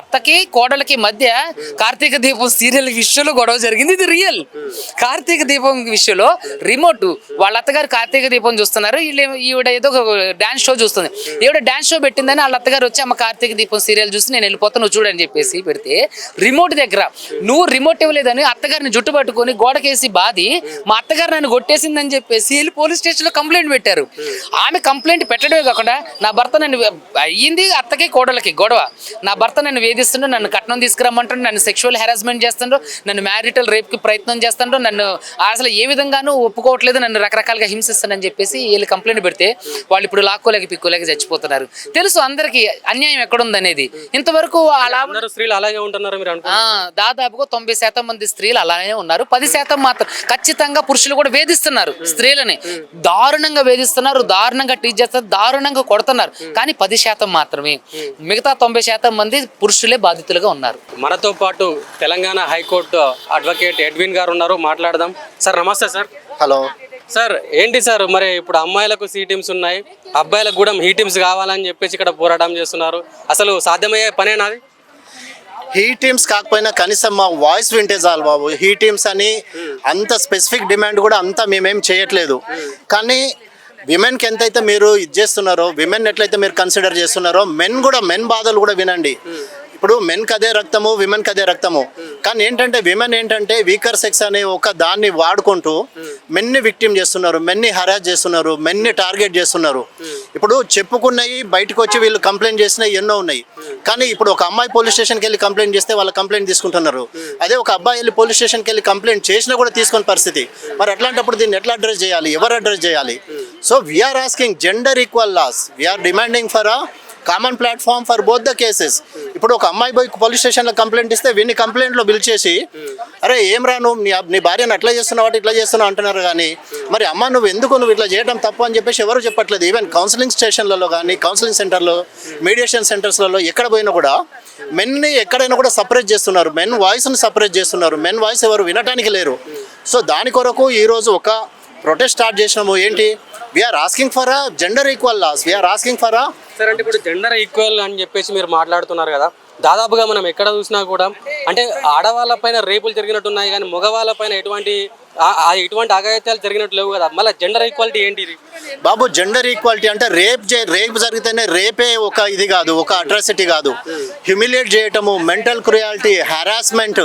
అత్తకి కోడలకి మధ్య కార్తీక దీపం సీరియల్ విషయంలో గొడవ జరిగింది. ఇది రియల్. కార్తీక దీపం విషయంలో రిమోట్ వాళ్ళ అత్తగారు కార్తీక దీపం చూస్తున్నారు. వీళ్ళు ఈవిడ ఏదో డాన్స్ షో చూస్తుంది. ఈవిడ డాన్స్ షో పెట్టిందని వాళ్ళ అత్తగారు వచ్చి అమ్మ కార్తీక దీపం సీరియల్ చూసి నేను వెళ్ళిపోతాను నువ్వు చూడని చెప్పేసి పెడితే రిమోట్ దగ్గర నువ్వు రిమోట్ ఇవ్వలేదని అత్తగారిని జుట్టు పట్టుకొని గోడకేసి బాది మా అత్తగారు నన్ను కొట్టేసిందని చెప్పేసి వెళ్ళి పోలీస్ స్టేషన్లో కంప్లైంట్ పెట్టారు. ఆమె కంప్లైంట్ పెట్టడమే కాకుండా నా భర్త నన్ను అయ్యింది అత్తకి కోడలకి గొడవ. నా భర్త నన్ను వేధిస్తుండో నన్ను కట్నం తీసుకురమ్మంటాడు నన్ను సెక్షువల్ హెరాస్మెంట్ చేస్తుండ్రు నన్ను మ్యారిటల్ రేప్కి ప్రయత్నం చేస్తుండో నన్ను అసలు ఏ విధంగానూ ఒప్పుకోవట్లేదు నన్ను రకరకాలుగా హింసిస్తానని చెప్పేసి వీళ్ళు కంప్లైంట్ పెడితే వాళ్ళు ఇప్పుడు లాక్కోలేక పిక్కోలేక చచ్చిపోతున్నారు. తెలుసు అందరికీ అన్యాయం ఎక్కడుందనేది. ఇంతవరకు స్త్రీలు అలాగే ఉంటున్నారు మీరు దాదాపుగా తొంభై శాతం మంది స్త్రీలు అలానే ఉన్నారు. పది శాతం మాత్రం ఖచ్చితంగా పురుషులు కూడా వేధిస్తున్నారు స్త్రీలని. దారుణంగా వేధిస్తున్నారు దారుణంగా టీచ్ చేస్తారు దారుణంగా కొడుతున్నారు. కానీ పది శాతం మాత్రమే. మిగతా తొంభై శాతం మంది పురుషులే బాధితులుగా ఉన్నారు. మనతో పాటు తెలంగాణ హైకోర్టు అడ్వకేట్ ఎడ్విన్ గారు ఉన్నారు. మాట్లాడదాం. సార్ నమస్తే సార్. హలో. సార్ ఏంటి సార్? మరి ఇప్పుడు అమ్మాయిలకు సి టీమ్స్ ఉన్నాయి. అబ్బాయిలకు కూడా హీ టీమ్స్ కావాలని చెప్పేసి ఇక్కడ పోరాటం చేస్తున్నారు. అసలు సాధ్యమయ్యే పనేనాది హీ టీమ్స్ కాకపోయినా కనీసం మా వాయిస్ వింటే చాలు బాబు. హీ టీమ్స్ అని అంత స్పెసిఫిక్ డిమాండ్ కూడా అంతా మేమేం చేయట్లేదు. కానీ విమెన్కి ఎంతైతే మీరు ఇది చేస్తున్నారో విమెన్ ఎట్లయితే మీరు కన్సిడర్ చేస్తున్నారో మెన్ కూడా మెన్ బాధలు కూడా వినండి. ఇప్పుడు మెన్కి అదే రక్తము విమెన్కి అదే రక్తము. కానీ ఏంటంటే విమెన్ ఏంటంటే వీకర్ సెక్స్ అనే ఒక దాన్ని వాడుకుంటూ మెన్ని విక్టిమ్ చేస్తున్నారు మెన్ని హరాస్ చేస్తున్నారు మెన్ని టార్గెట్ చేస్తున్నారు. ఇప్పుడు చెప్పుకున్నవి బయటకు వచ్చి వీళ్ళు కంప్లైంట్ చేసినవి ఎన్నో ఉన్నాయి. కానీ ఇప్పుడు ఒక అమ్మాయి పోలీస్ స్టేషన్కి వెళ్ళి కంప్లైంట్ చేస్తే వాళ్ళ కంప్లైంట్ తీసుకుంటున్నారు. అదే ఒక అబ్బాయి వెళ్ళి పోలీస్ స్టేషన్కి వెళ్ళి కంప్లైంట్ చేసినా కూడా తీసుకునే పరిస్థితి. మరి అట్లాంటప్పుడు దీన్ని ఎట్లా అడ్రస్ చేయాలి? ఎవరు అడ్రస్ చేయాలి? So we're asking gender equal laws we're demanding for a common platform for both the cases ఇప్పుడు ఒక అమ్మాయి పోయి పోలీస్ స్టేషన్లో కంప్లైంట్ ఇస్తే విన్ని కంప్లైంట్లో పిలిచేసి అరే ఏం రా నువ్వు? నీ నీ భార్యను అట్లా చేస్తున్నావు? వాటి ఇట్లా చేస్తున్నావు? అంటున్నారు కానీ మరి అమ్మ నువ్వు ఎందుకు నువ్వు ఇట్లా చేయడం తప్పు? అని చెప్పేసి ఎవరు చెప్పట్లేదు. ఈవెన్ కౌన్సిలింగ్ స్టేషన్లలో కానీ కౌన్సిలింగ్ సెంటర్లో మీడియేషన్ సెంటర్స్లలో ఎక్కడ పోయినా కూడా మెన్ని ఎక్కడైనా కూడా సపరేట్ చేస్తున్నారు. మెన్ వాయిస్ని సపరేట్ చేస్తున్నారు. మెన్ వాయిస్ ఎవరు వినటానికి లేరు. సో దాని కొరకు ఈరోజు ఒక ప్రొటెస్ట్ స్టార్ట్ చేసినాము. ఏంటి? We're asking for a gender equal laws we're asking for a sir అంటే ఇప్పుడు జెండర్ ఈక్వల్ అని చెప్పేసి మీరు మాట్లాడుతున్నారు కదా. దాదాపుగా మనం ఎక్కడ చూసినా కూడా అంటే ఆడవాళ్ళ పైన రేపులు జరిగినట్టున్నాయి కానీ మగవాళ్ళ పైన ఎటువంటి ఆ- ఎటువంటి అఘాయిత్యాలు జరిగినట్టు లేవు కదా. మళ్ళీ జెండర్ ఈక్వాలిటీ ఏంటి బాబు జెండర్ ఈక్వాలిటీ అంటే రేప్ చే రేప్ జరిగితేనే రేపే ఒక ఇది కాదు ఒక అట్రాసిటీ కాదు. హ్యూమిలేట్ చేయటము మెంటల్ క్రుయాలిటీ హెరాస్మెంట్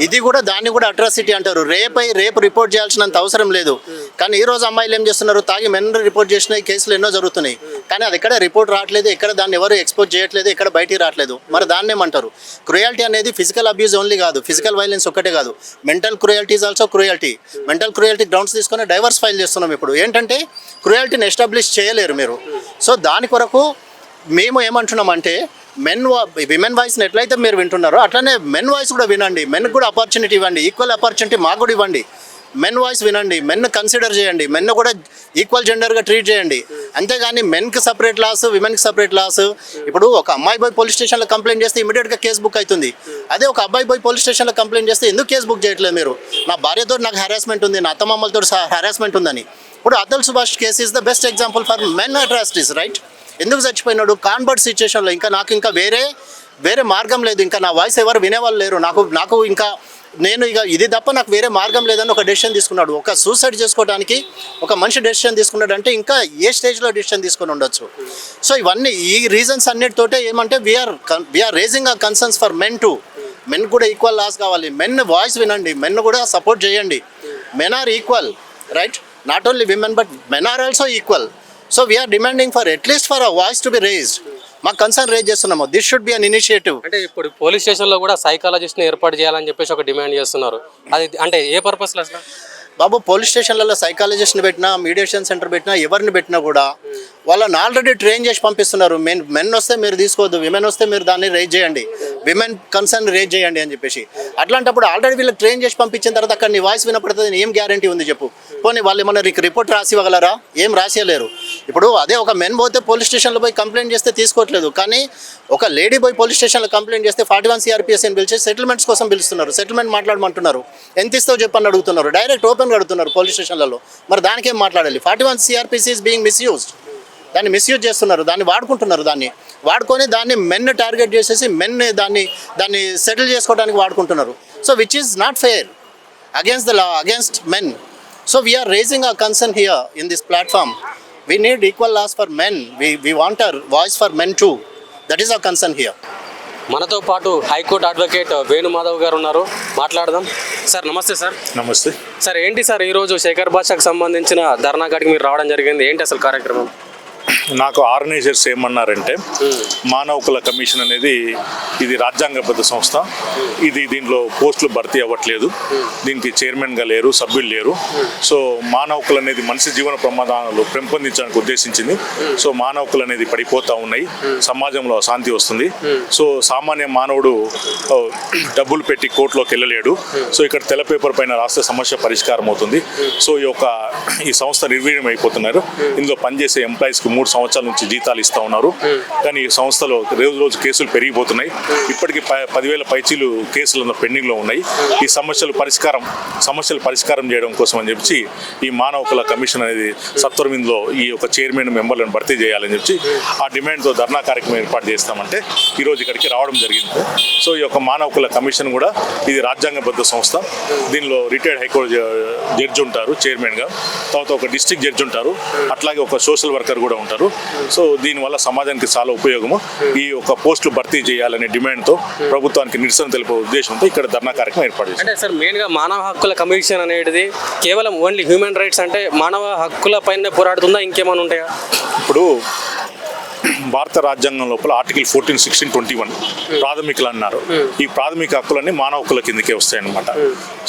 ఇది కూడా దాన్ని కూడా అట్రాసిటీ అంటారు. రేప్ రేపు రిపోర్ట్ చేయాల్సినంత అవసరం లేదు. కానీ ఈ రోజు అమ్మాయిలు ఏం చేస్తున్నారు? తాగి మెన్ రిపోర్ట్ చేసిన కేసులు ఎన్నో జరుగుతున్నాయి. కానీ అది ఎక్కడ రిపోర్ట్ రావట్లేదు ఎక్కడ దాన్ని ఎవరు ఎక్స్పోజ్ చేయట్లేదు ఎక్కడ బయటికి రావట్లేదు. మరి దాన్ని ఏమంటారు? క్రుయాలిటీ అనేది ఫిజికల్ అబ్యూజ్ ఓన్లీ కాదు ఫిజికల్ వైలెన్స్ ఒక్కటే కాదు. Mental cruelty is also cruelty mental cruelty grounds తీసుకొని డైవర్స్ ఫైల్ చేస్తున్నాం ఇప్పుడు. ఏంటంటే క్రుయాలిటీని ఎస్టాబ్లిష్ చేయలేరు మీరు. సో దాని కొరకు మేము ఏమంటున్నామంటే మెన్ విమెన్ వాయిస్ని ఎట్లయితే మీరు వింటున్నారో అట్లనే మెన్ వాయిస్ కూడా వినండి. మెన్ కూడా ఆపర్చునిటీ ఇవ్వండి. ఈక్వల్ ఆపర్చునిటీ మాకు కూడా ఇవ్వండి. మెన్ వాయిస్ వినండి. మెన్ కన్సిడర్ చేయండి. మెన్ కూడా ఈక్వల్ జెండర్గా ట్రీట్ చేయండి. అంతేగాని మెన్కి సపరేట్ లాస్ విమెన్కి సపరేట్ లాస్ ఇప్పుడు ఒక అమ్మాయి పోయి పోలీస్ స్టేషన్లో కంప్లైంట్ చేస్తే ఇమీడియట్గా కేసు బుక్ అవుతుంది. అదే ఒక అబ్బాయి పోయి పోలీస్ స్టేషన్లో కంప్లైంట్ చేస్తే ఎందుకు కేసు బుక్ చేయట్లేదు మీరు? నా భార్యతో నాకు హెరాస్మెంట్ ఉంది నా అత్తమామలతో హెరాస్మెంట్ ఉందని. ఇప్పుడు Atul Subhash case is the best example for men atrocities right ఎందుకు చచ్చిపోయినాడు? కాన్వర్ట్ సిచ్యుయేషన్లో ఇంకా నాకు ఇంకా వేరే వేరే మార్గం లేదు. ఇంకా నా వాయిస్ ఎవరు వినేవాళ్ళు లేరు. నాకు నాకు ఇంకా నేను ఇక ఇది తప్ప నాకు వేరే మార్గం లేదని ఒక డెసిషన్ తీసుకున్నాడు. ఒక సూసైడ్ చేసుకోవడానికి ఒక మనిషి డెసిషన్ తీసుకున్నాడు అంటే ఇంకా ఏ స్టేజ్లో డెసిషన్ తీసుకొని ఉండొచ్చు? సో ఇవన్నీ ఈ రీజన్స్ అన్నిటితోటే ఏమంటే we're we're raising uh concerns for men to men కూడా ఈక్వల్ లాస్ కావాలి. మెన్ వాయిస్ వినండి. మెన్ కూడా సపోర్ట్ చేయండి. Men are equal right not only women but men are also equal so we're demanding for at least for a voice to be raised మా concern raise చేస్తున్నాము. This should be an initiative అంటే ఇప్పుడు police స్టేషన్లో కూడా సైకాలజిస్ట్ని ఏర్పాటు చేయాలని చెప్పేసి ఒక డిమాండ్ చేస్తున్నారు. అది అంటే ఏ పర్పస్లో అసలు? బాబు పోలీస్ స్టేషన్లలో సైకాలజిస్ట్ని పెట్టినా మీడియేషన్ సెంటర్ పెట్టినా ఎవరిని పెట్టినా కూడా వాళ్ళని ఆల్రెడీ ట్రైన్ చేసి పంపిస్తున్నారు. మెన్ మెన్ వస్తే మీరు తీసుకోవద్దు విమెన్ వస్తే మీరు దాన్ని రేజ్ చేయండి. విమెన్ కన్సర్న్ రేజ్ చేయండి అని చెప్పేసి. అట్లాంటప్పుడు ఆల్రెడీ వీళ్ళకి ట్రైన్ చేసి పంపించిన తర్వాత అక్కడ నీ వాయిస్ వినపడుతుంది ఏం గ్యారంటీ ఉంది చెప్పు. పోనీ వాళ్ళు ఏమన్నా నీకు రిపోర్ట్ రాసి ఇవ్వగలరా ఏం రాసియలేరు. ఇప్పుడు అదే ఒక మెన్ పోతే పోలీస్ స్టేషన్లో పోయి కంప్లైంట్ చేస్తే తీసుకోవట్లేదు. కానీ ఒక లేడీ పోయి పోలీస్ స్టేషన్లో కంప్లైంట్ చేస్తే ఫార్టీ వన్ సిఆర్పిఎస్ అని పిలిచి సెటిల్మెంట్స్ కోసం పిలుస్తున్నారు. సెటిల్మెంట్ మాట్లాడమంటున్నారు. ఎంత ఇస్తావు చెప్పని అడుగుతున్నారు. డైరెక్ట్ ఓపెన్గా అడుగుతున్నారు పోలీస్ స్టేషన్లలో. మరి దానికేం మాట్లాడాలి? Forty one CrPC is being misused దాన్ని మిస్యూజ్ చేస్తున్నారు దాన్ని వాడుకుంటున్నారు దాన్ని. వాడుకొని దాన్ని మెన్ టార్గెట్ చేసేసి మెన్ దాన్ని దాన్ని సెటిల్ చేసుకోవడానికి వాడుకుంటున్నారు. So which is not fair against the law against men so we are raising a concern here in this platform we need equal laws for men we we want our voice for men too that is a concern here మనతో పాటు high court advocate Venu Madhav గారు ఉన్నారు. మాట్లాడదాం. Sir నమస్తే sir. నమస్తే. Sir ఏంటి sir ఈరోజు శేఖర్ భాషకు సంబంధించిన ధర్నా కాడికి మీరు రావడం జరిగింది? ఏంటి అసలు కార్యక్రమం నాకు ఆర్గనైజర్స్ ఏమన్నారంటే మానవ హక్కుల కమిషన్ అనేది ఇది రాజ్యాంగబద్ధ సంస్థ. ఇది దీనిలో పోస్టులు భర్తీ అవ్వట్లేదు. దీనికి చైర్మన్గా లేరు సభ్యులు లేరు. సో మానవ హక్కులు అనేది మనిషి జీవన ప్రమాదాలు పెంపొందించడానికి ఉద్దేశించింది. సో మానవ హక్కులు అనేది పడిపోతూ ఉన్నాయి. సమాజంలో అశాంతి వస్తుంది. సో సామాన్య మానవుడు డబ్బులు పెట్టి కోర్టులోకి వెళ్ళలేడు. సో ఇక్కడ తెల్ల పేపర్ పైన రాస్తే సమస్య పరిష్కారం అవుతుంది. సో ఈ యొక్క ఈ సంస్థ నిర్వీర్యం అయిపోతున్నారు. ఇందులో పనిచేసే ఎంప్లాయీస్కి మూడు సంవత్సరాల నుంచి జీతాలు ఇస్తూ ఉన్నారు. కానీ ఈ సంస్థలో రోజు రోజు కేసులు పెరిగిపోతున్నాయి. ఇప్పటికీ పదివేల పైచీలు కేసులు పెండింగ్లో ఉన్నాయి. ఈ సమస్యలు పరిష్కారం సమస్యలు పరిష్కారం చేయడం కోసం అని చెప్పి ఈ మానవ కమిషన్ అనేది సత్వరం ఇందులో ఈ యొక్క చైర్మన్ మెంబర్లను భర్తీ చేయాలని చెప్పి ఆ డిమాండ్తో ధర్నా కార్యక్రమం ఏర్పాటు చేస్తామంటే ఈరోజు ఇక్కడికి రావడం జరిగింది. సో ఈ యొక్క మానవ కమిషన్ కూడా ఇది రాజ్యాంగబద్ధ సంస్థ. దీనిలో రిటైర్డ్ హైకోర్టు జడ్జి ఉంటారు చైర్మన్గా. తర్వాత ఒక డిస్ట్రిక్ట్ జడ్జి ఉంటారు. అట్లాగే ఒక సోషల్ వర్కర్ కూడా ఉంటారు. సో దీనివల్ల సమాజానికి చాలా ఉపయోగము. ఈ యొక్క పోస్టులు భర్తీ చేయాలనే డిమాండ్తో ప్రభుత్వానికి నిరసన తెలిపే ఉద్దేశంతో ఇక్కడ ధర్నా కార్యక్రమం ఏర్పాటు చేశారు. అంటే సార్ మెయిన్గా మానవ హక్కుల కమిషన్ అనేది కేవలం ఓన్లీ హ్యూమన్ రైట్స్ అంటే మానవ హక్కుల పైన పోరాడుతుందా? ఇంకేమైనా ఉంటాయా? ఇప్పుడు భారత రాజ్యాంగం లోపల article fourteen sixteen twenty one ప్రాథమికలు అన్నారు. ఈ ప్రాథమిక హక్కులన్నీ మానవ హక్కుల కిందకే వస్తాయి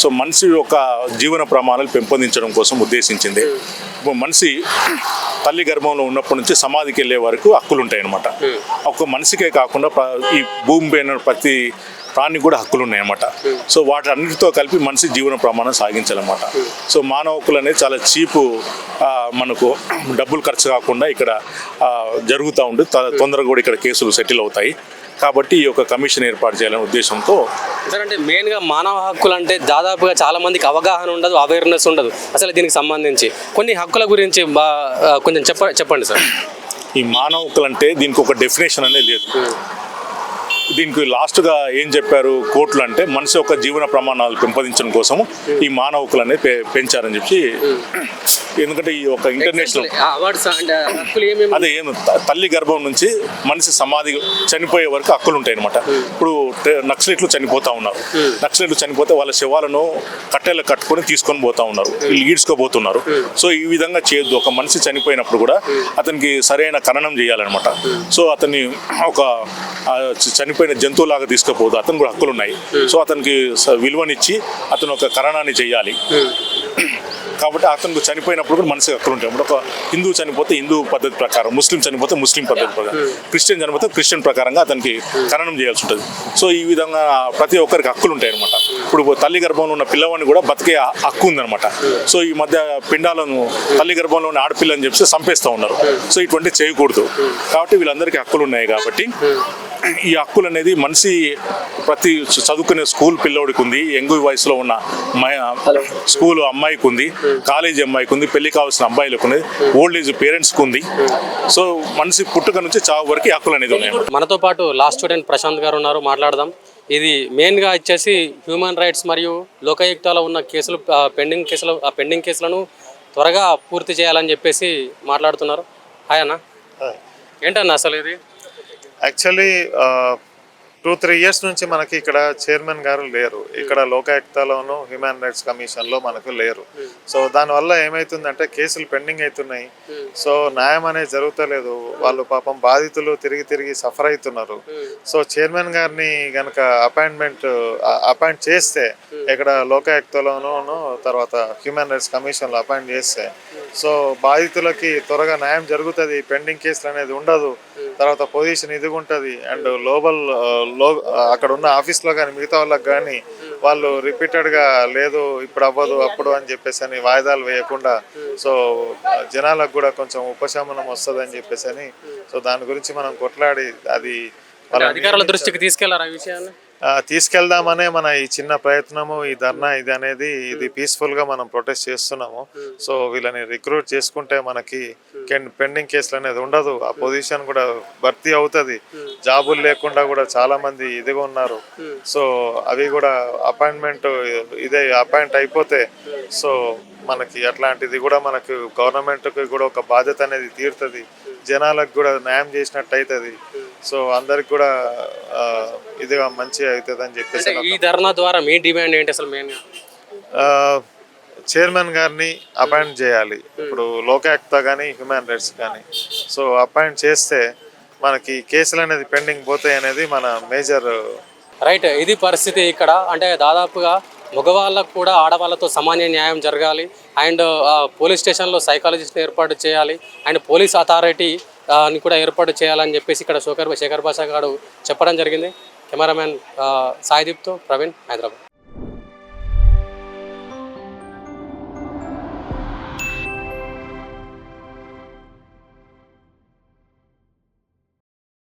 సో మనిషి యొక్క జీవన ప్రమాణాలు పెంపొందించడం కోసం ఉద్దేశించింది. మనిషి తల్లి గర్భంలో ఉన్నప్పటి నుంచి సమాధికి వెళ్ళే వరకు హక్కులు ఉంటాయి అన్నమాట ఒక మనిషికే కాకుండా ఈ భూమి పైన ప్రతి ప్రాణికి కూడా హక్కులు ఉన్నాయన్నమాట. సో వాటి అన్నిటితో కలిపి మనిషి జీవన ప్రమాణం సాగించాలన్నమాట. సో మానవ హక్కులు అనేది చాలా చీపు మనకు డబ్బులు ఖర్చు కాకుండా ఇక్కడ జరుగుతూ ఉండి త- తొందరగా కూడా ఇక్కడ కేసులు సెటిల్ అవుతాయి. కాబట్టి ఈ యొక్క కమిషన్ ఏర్పాటు చేయాలనే ఉద్దేశంతో సార్ అంటే మెయిన్గా మానవ హక్కులు అంటే దాదాపుగా చాలా మందికి అవగాహన ఉండదు అవేర్నెస్ ఉండదు అసలు దీనికి సంబంధించి. కొన్ని హక్కుల గురించి కొంచెం చెప్ప చెప్పండి సార్ ఈ మానవ హక్కులు అంటే దీనికి ఒక డెఫినేషన్ అనేది లేదు. దీనికి లాస్ట్గా ఏం చెప్పారు కోర్టులు అంటే మనిషి యొక్క జీవన ప్రమాణాలు పెంపొందించడం కోసం ఈ మానవ హక్కులు అనేది పె- పెంచారని చెప్పి ఎందుకంటే ఈ ఒక ఇంటర్నేషనల్ అదే తల్లి గర్భం నుంచి మనిషి సమాధి చనిపోయే వరకు హక్కులు ఉంటాయి అనమాట ఇప్పుడు నక్సలైట్లు చనిపోతా ఉన్నారు. నక్సలైట్లు చనిపోతే వాళ్ళ శవాలను కట్టెలు కట్టుకొని తీసుకొని పోతా ఉన్నారు. వీళ్ళు ఈడ్చుకోబోతున్నారు సో ఈ విధంగా చేయొద్దు. ఒక మనిషి చనిపోయినప్పుడు కూడా అతనికి సరైన ఖననం చేయాలన్నమాట. సో అతన్ని ఒక ఆ, చ- చనిపోయిన జంతువులాగా తీసుకుపోదు. అతను కూడా హక్కులు ఉన్నాయి సో అతనికి విలువనిచ్చి అతను ఒక కరణాన్ని చేయాలి. కాబట్టి అతను చనిపోయినప్పుడు కూడా మనసు హక్కులు ఉంటాయి ఒక హిందూ చనిపోతే హిందూ పద్ధతి ప్రకారం ముస్లిం చనిపోతే ముస్లిం పద్ధతి ప్రకారం క్రిస్టియన్ చనిపోతే క్రిస్టియన్ ప్రకారంగా అతనికి ఖననం చేయాల్సి ఉంటుంది. సో ఈ విధంగా ప్రతి ఒక్కరికి హక్కులు ఉంటాయి అనమాట ఇప్పుడు తల్లి గర్భంలో ఉన్న పిల్లవాడిని కూడా బతికే హక్కు ఉందన్నమాట. సో ఈ మధ్య పిండాలను తల్లి గర్భంలో ఉన్న ఆడపిల్లని చెప్పి చంపేస్తూ ఉన్నారు. సో ఇటువంటి చేయకూడదు. కాబట్టి వీళ్ళందరికీ హక్కులు ఉన్నాయి కాబట్టి ఈ హక్కులు అనేది మనిషి ప్రతి చదువుకునే స్కూల్ పిల్లోడికి ఉంది యంగ్ వయసులో ఉన్న స్కూల్ అమ్మాయికి ఉంది కాలేజీ అమ్మాయికి ఉంది పెళ్ళి కావాల్సిన అబ్బాయిలకు ఉంది ఓల్డ్ ఏజ్ పేరెంట్స్కి ఉంది సో మనిషి పుట్టుక నుంచి చావు వరకు ఈ హక్కులు అనేది ఉన్నాయి. మనతో పాటు లాస్ట్ స్టూడెంట్ ప్రశాంత్ గారు ఉన్నారు మాట్లాడదాం. ఇది మెయిన్గా వచ్చేసి హ్యూమన్ రైట్స్ మరియు లోకాయుక్తాలో ఉన్న కేసులు పెండింగ్ కేసులు ఆ పెండింగ్ కేసులను త్వరగా పూర్తి చేయాలని చెప్పేసి మాట్లాడుతున్నారు. హాయ్ అన్న. ఏంటన్న అసలు ఇది? యాక్చువల్లీ టూ త్రీ ఇయర్స్ నుంచి మనకి ఇక్కడ చైర్మన్ గారు లేరు. ఇక్కడ లోకాయుక్తలోను హ్యూమన్ రైట్స్ కమిషన్లో మనకు లేరు. సో దానివల్ల ఏమవుతుందంటే కేసులు పెండింగ్ అవుతున్నాయి సో న్యాయం అనేది జరుగుతలేదు. వాళ్ళు పాపం బాధితులు తిరిగి తిరిగి సఫర్ అవుతున్నారు. సో చైర్మన్ గారిని గనక అపాయింట్మెంట్ అపాయింట్ చేస్తే ఇక్కడ లోకాయుక్తలోను తర్వాత హ్యూమన్ రైట్స్ కమిషన్లో అపాయింట్ చేస్తే సో బాధితులకి త్వరగా న్యాయం జరుగుతుంది పెండింగ్ కేసులు అనేది ఉండదు తర్వాత పొజిషన్ ఇది ఉంటుంది. అండ్ లోబల్లో అక్కడ ఉన్న ఆఫీస్లో కానీ మిగతా వాళ్ళకి కానీ వాళ్ళు రిపీటెడ్గా లేదు ఇప్పుడు అవ్వదు అప్పుడు అని చెప్పేసి అని వాయిదాలు వేయకుండా సో జనాలకు కూడా కొంచెం ఉపశమనం వస్తుంది అని చెప్పేసి అని సో దాని గురించి మనం కొట్లాడి అది అధికారుల దృష్టికి తీసుకెళ్ళారు ఆ విషయాన్ని? తీసుకెళ్దామనే మన ఈ చిన్న ప్రయత్నము ఈ ధర్నా ఇది అనేది ఇది పీస్ఫుల్గా మనం ప్రొటెస్ట్ చేస్తున్నాము. సో వీళ్ళని రిక్రూట్ చేసుకుంటే మనకి పెండింగ్ కేసులు అనేది ఉండదు. ఆ పొజిషన్ కూడా భర్తీ అవుతుంది. జాబులు లేకుండా కూడా చాలా మంది ఇదిగా ఉన్నారు. సో అవి కూడా అపాయింట్మెంట్ ఇదే అపాయింట్ అయిపోతే సో మనకి అట్లాంటిది కూడా మనకు గవర్నమెంట్కి కూడా ఒక బాధ్యత అనేది తీరుతుంది. జనాలకు కూడా న్యాయం చేసినట్టు అవుతుంది సో అందరికి కూడా ఇదిగా మంచి అవుతుంది అని చెప్పేసి ఈ ధర్నా ద్వారా మీ డిమాండ్ ఏంటి అసలు మెయిన్గా ఆ, చైర్మన్ గారిని అపాయింట్ చేయాలి. ఇప్పుడు లోకాయుక్త కానీ హ్యూమన్ రైట్స్ కానీ సో అపాయింట్ చేస్తే మనకి కేసులు అనేది పెండింగ్ పోతాయి అనేది మన మేజర్ రైట్ ఇది పరిస్థితి ఇక్కడ. అంటే దాదాపుగా మగవాళ్ళకు కూడా ఆడవాళ్ళతో సమాన న్యాయం జరగాలి. అండ్ పోలీస్ స్టేషన్లో సైకాలజిస్ట్ ఏర్పాటు చేయాలి. అండ్ పోలీస్ అథారిటీ అని కూడా ఏర్పాటు చేయాలని చెప్పేసి ఇక్కడ శోకర్ శేఖర్ భాష గారు చెప్పడం జరిగింది. కెమెరామ్యాన్ సాయిదీప్తో ప్రవీణ్ హైదరాబాద్.